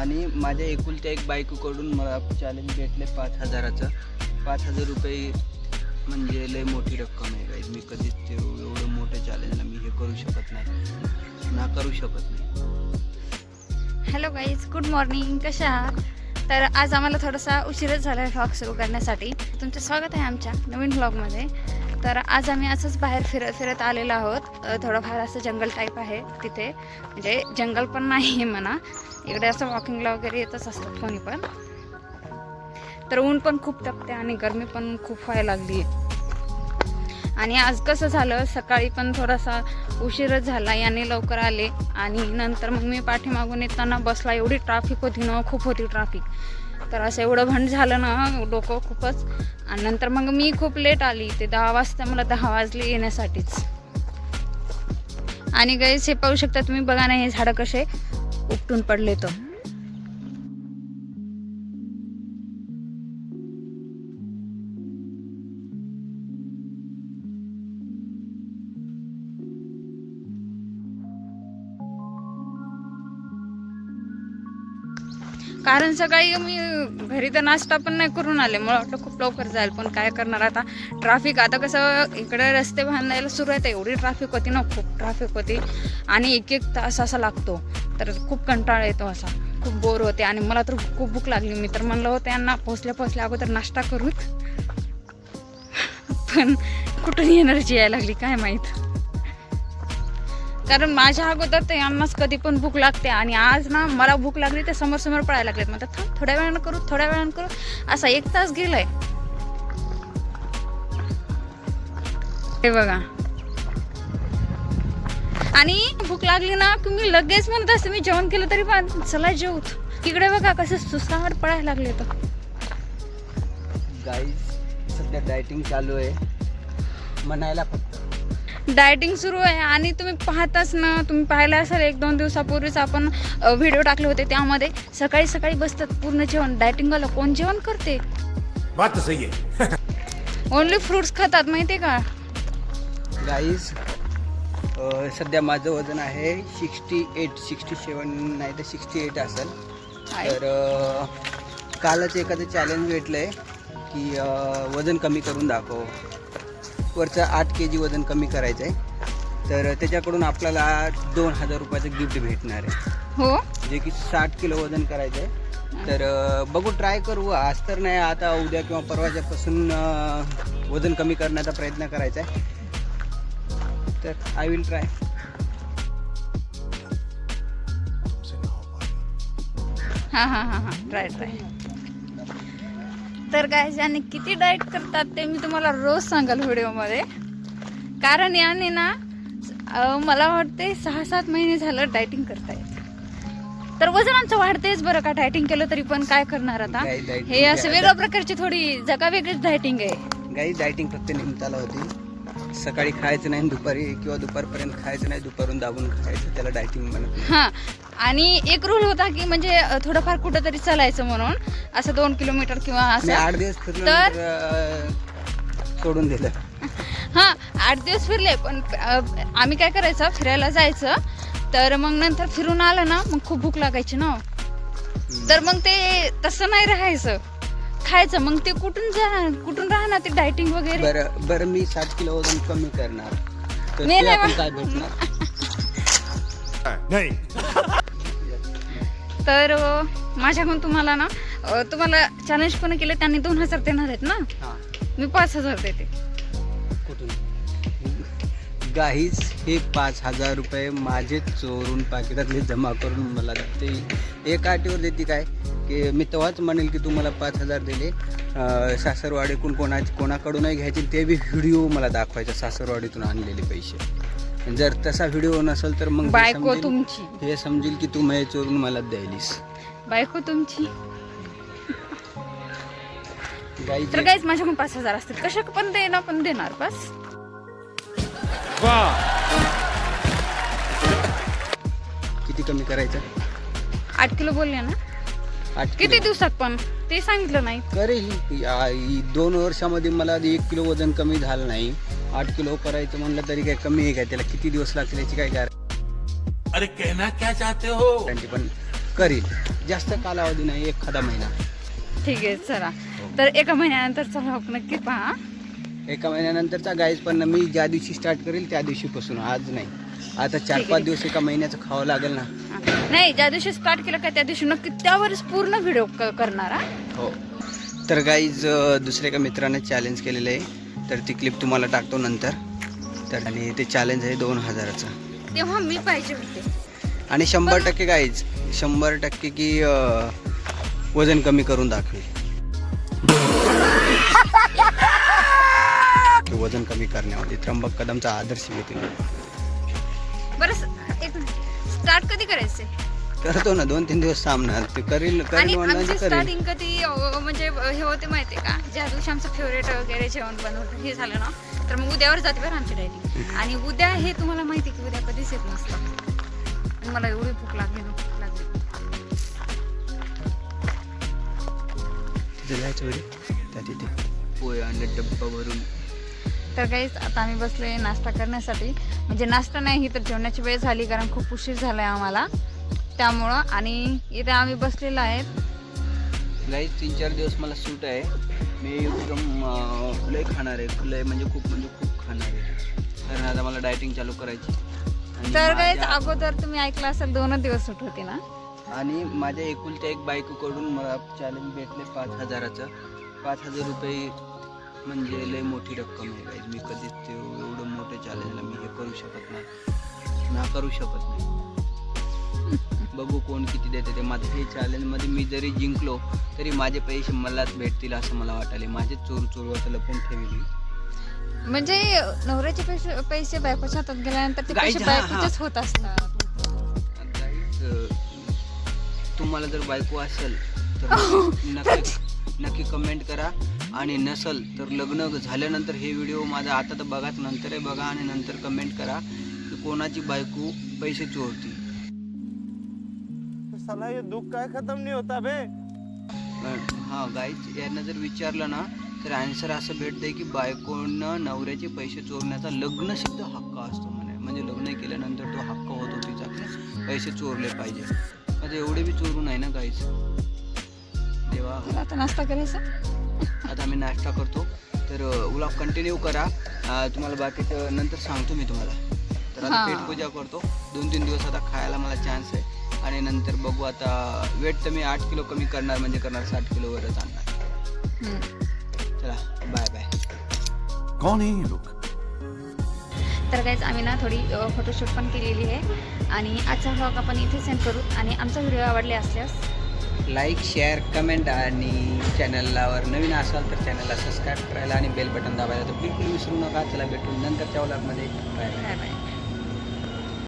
आणि माझ्या एकुलत्या एक बायकोकडून मला चॅलेंज भेटले पाच हजाराचं. पाच हजार रुपये म्हणजे लय मोठी रक्कम आहे गाईज मी कधीच ते एवढं मोठं चॅलेंजला मी हे करू शकत नाही. ना करू शकत नाही. हॅलो गाईज गुड मॉर्निंग कशा आहात? तर आज आम्हाला थोडासा उशीरच झाला आहे व्लॉग सुरू करण्यासाठी. तुमचं स्वागत आहे आमच्या नवीन व्लॉगमध्ये तर आज आम्ही असंच बाहेर फिरत फिरत आलेलो आहोत. थोडंफार असं जंगल टाईप आहे तिथे. म्हणजे जंगल पण नाही आहे म्हणा. इकडे असं वॉकिंगला वगैरे येतच असतात कोणी पण. तर ऊन पण खूप तपते आणि गरमी पण खूप व्हायला लागली आहे आणि आज कसं झालं सकाळी पण थोडासा उशीरच झाला याने लवकर आले. आणि नंतर मग मी पाठीमागून येताना बसला एवढी ट्राफिक होती ना खूप होती ट्राफिक तर असं एवढं भंड झालं ना डोकं खूपच. आणि नंतर मग मी खूप लेट आली ते दहा वाजता मला दहा वाजले येण्यासाठीच. आणि गैस हे पाहू शकता तुम्ही बघा ना हे झाडं कसे उपटून पडले तर कारण सकाळी मी घरी तर नाश्ता पण नाही करून आले. मला वाटलं खूप लवकर जाईल पण काय करणार आता? ट्राफिक आता कसं इकडे रस्ते बांधायला सुरू आहे एवढी ट्राफिक होती ना खूप ट्राफिक होती. आणि एक एक तास असा लागतो. तर खूप कंटाळा येतो असा. खूप बोर होते. आणि मला तर खूप भूक लागली. मी तर म्हणलं होतं यांना पोचल्या पोचल्या अगोदर नाश्ता करू पण कुठून एनर्जी यायला लागली काय माहीत? कारण माझ्या अगोदर ते यांनाच कधी पण भूक लागते आणि आज ना मला भूक लागली ते समोर समोर पळायला लागलेत. म्हणतात थांब थोड्या वेळानं करू थोड्या वेळानं करू. असा एक तास गेलाय. हे बघा. आणि भूक लागली ना की मी लगेच म्हणत असते मी जेवण केलं तरी पण चला जेवत तिकडे बघा कसं सुसावर पळायला लागले तर गाईज सध्या डायटिंग चालू आहे. म्हणायला फक्त डायटिंग सुरू आहे आणि तुम्ही पाहताच ना तुम्ही पाहिलं असाल एक दोन दिवसापूर्वीच आपण व्हिडिओ टाकले होते त्यामध्ये सकाळी सकाळी बसतात पूर्ण जेवण. डायटिंगवाला कोण जेवण करते? बात तो सही है ओनली फ्रुट्स खातात माहिती का? गाईज सध्या माझं वजन आहे सिक्स्टी एट सिक्स्टी सेवन नाही तर सिक्स्टी एट असेल. तर कालच एखादं चॅलेंज भेटलं आहे की वजन कमी करून दाखव. वरचं आठ के जी वजन कमी करायचं आहे तर त्याच्याकडून आपल्याला दोन हजार रुपयाचं गिफ्ट भेटणार आहे. हो? जे की साठ किलो वजन करायचं आहे तर बघू ट्राय करू. आज तर नाही आता उद्या किंवा परवाच्यापासून वजन कमी करण्याचा प्रयत्न करायचा आहे तर आय विल ट्राय हा हा हा हा. ट्राय ट्राय तर काय याने किती डाएट करतात ते मी तुम्हाला रोज सांगाल व्हिडिओमध्ये कारण याने ना मला वाटते सहा सात महिने झालं डायटिंग करतायत. तर वजन आमचं वाढतेच बरं का डायटिंग केलं तरी पण काय करणार आता? हे असं? वेगळ्या प्रकारची थोडी जगा वेगळीच डायटिंग आहे. गाई डायटिंग फक्त निमताला होती. सकाळी खायचं नाही दुपारी किंवा दुपारपर्यंत खायचं नाही दुपारून दाबून खायचं त्याला डायटिंग म्हणत. हा. आणि एक रूल होता की म्हणजे थोडंफार कुठं तरी चालायचं म्हणून असं दोन किलोमीटर किंवा असं. आठ दिवस फिरलो तर- सोडून दिलं. हा आठ दिवस फिरले पण आम्ही काय करायचं फिरायला जायचं तर मग नंतर फिरून आलं ना मग खूप भूक लागायची ना. तर मग ते तसं नाही राहायचं. खायचं मग ते कुठून जा कुठून राहणार ते डायटिंग वगैरे? बरं बरं मी साठ किलो वजन कमी करणार. तर नाही, ते नाही, आपण मग- काय भेटणार? नहीं. तर अ, माझ्याकडून तुम्हाला ना अ, तुम्हाला चॅलेंज पण केले त्यांनी दोन हजार देणार आहेत ना? हां. मी पाच हजार देते. कुठून? गाईज हे पाच हजार रुपये माझे चोरून पाकिटातले जमा करून मला ते एक आठवर देते काय? की मी तेव्हाच म्हणेल की तू मला पाच हजार दिले. अं, सासरवाडीकडून कोणा कोणाकडूनही घ्यायचे ते बी व्हिडिओ मला दाखवायचा सासरवाडीतून आणलेले पैसे. जर तसा व्हिडिओ नसेल तर मग बायको तुमची. हे समजेल की तू माझे चोरून मला द्यायलीस. बायको तुमची. तर काहीच माझ्याकडून पाच हजार असतील. कशा पण देणार पण देणार बस. वाह किती कमी करायचं? आठ किलो बोलले ना? आठ किती किलो. दिवसात पण? ते सांगितलं नाही. करेल या- ही दोन वर्षामध्ये मला आधी एक किलो वजन कमी झालं नाही. आठ किलो करायचं म्हणलं तरी काय कमी आहे काय त्याला? किती दिवस लागतील याची काय अरे कहना क्या चाहते हो? पण करील जास्त कालावधी नाही एखादा महिना. ठीक आहे चला. तर एका महिन्यानंतरचा व्लॉग नक्की पहा. एका महिन्यानंतरचा गाईज पण मी ज्या दिवशी स्टार्ट करेल त्या दिवशीपासून आज नाही. आता चार. पाच दिवस एका महिन्याचं खावं लागेल ना. नाही ज्या दिवशी स्टार्ट केलं का त्या दिवशी नक्की त्यावरच पूर्ण व्हिडिओ करणार हा? हो. तर गाईज दुसऱ्या एका मित्राने चॅलेंज केलेलं आहे. तर ती क्लिप तुम्हाला टाकतो नंतर. तर आणि ते चॅलेंज आहे दोन हजाराचं. तेव्हा मी पाहिजे होते. आणि शंभर टक्के गाईज शंभर टक्के की अं, वजन कमी करून दाखवेल. वजन कमी करण्यामध्ये त्र्यंबक कदमचा आदर्श घेतील. बरं एक स्टार्ट कधी करायचे करतो ना दोन तीन दिवस सामना ते करील आणि करील म्हणलं आमची तर करील. स्टार्टिंग कधी अ, म्हणजे हे होते माहितीये का? ज्या दिवशी आमचं फेवरेट वगैरे जेवण बनवलं हे झालं ना तर मग उद्यावर जाते बरं आमची डायरी आणि उद्या हे तुम्हाला माहिती की उद्या कधीच येत नसतं. आणि मला एवढी भूक लागली ना भूक लागली. तिथे जायचं वेळी त्या तिथे. पोहे आणले डब्बा भरून. तर काहीच आता आम्ही बसलोय नाश्ता करण्यासाठी. म्हणजे नाश्ता नाही ही तर जेवणाची वेळ झाली कारण खूप उशीर झालाय आम्हाला. त्यामुळं आणि इथे आम्ही बसलेलो आहेत. गाईज तीन चार दिवस मला सूट आहे. मी एकदम लय खाणार आहे. लय म्हणजे खूप म्हणजे खूप खाणार आहे. कारण आता मला डायटिंग चालू करायची तर काहीच माझ्या- अगोदर तुम्ही ऐकलं असेल दोनच दिवस सुट होती ना? आणि माझ्या एकुलत्या एक बायकोकडून मला चॅलेंज भेटले पाच हजाराचं. पाच हजार रुपये म्हणजे लय मोठी रक्कम आहे गाईज मी कधीच ते एवढं मोठं चॅलेंजला मी हे करू शकत नाही. ना करू शकत नाही. बघू कोण किती देते ते. माझं हे चॅलेंजमध्ये मी जरी जिंकलो तरी माझे पैसे मलाच भेटतील असं मला वाटायले माझे चोर चोर आता लपून ठेवली? म्हणजे नवऱ्याचे पैसे पैसे बायकोच्या हातात गेल्यानंतर ते पैसे. बायकोचेच होत असतात. तुम्हाला जर बायको असेल तर नक्की नक्की कमेंट करा. आणि नसल तर लग्न झाल्यानंतर हे व्हिडिओ माझा आता तर बघाच नंतर आहे बघा आणि नंतर कमेंट करा की कोणाची बायको पैसे चोरती साला ये दुख काय खत्म नहीं होता बे पण हा गाईज यांना जर विचारलं ना तर आन्सर असं भेटतंय की बायकोनं नवऱ्याचे पैसे चोरण्याचा लग्न सिद्ध हक्क असतो म्हणे. म्हणजे लग्न केल्यानंतर तो हक्क होतो तिचा. पैसे चोरले पाहिजे. म्हणजे एवढे बी चोरून आहे ना गाईज देवा. आता नाश्ता करायचा? आता आम्ही नाश्ता करतो. तर व्लॉग कंटिन्यू करा. तुम्हाला बाकीचं नंतर सांगतो मी तुम्हाला. तर आता. पेट पूजा करतो. दोन तीन दिवस आता खायला मला चान्स आहे. आणि नंतर बघू आता वेट तर मी आठ किलो कमी करणार म्हणजे करणार साठ किलोवरच आणणार. हम्म. चला बाय बाय कौन है ये लोग? तर काहीच आम्ही ना थोडी फोटोशूट पण केलेली आहे. आणि आजचा व्लॉग आपण इथे सेंड करू. आणि आमचा व्हिडिओ आवडले असल्यास लाईक शेअर कमेंट आणि चॅनलवर नवीन असाल तर चॅनलला सबस्क्राईब करायला आणि बेल बटन दाबायला तर बिलकुल विसरू नका. चला भेटून नंतरच्या ओलामध्ये बाय बाय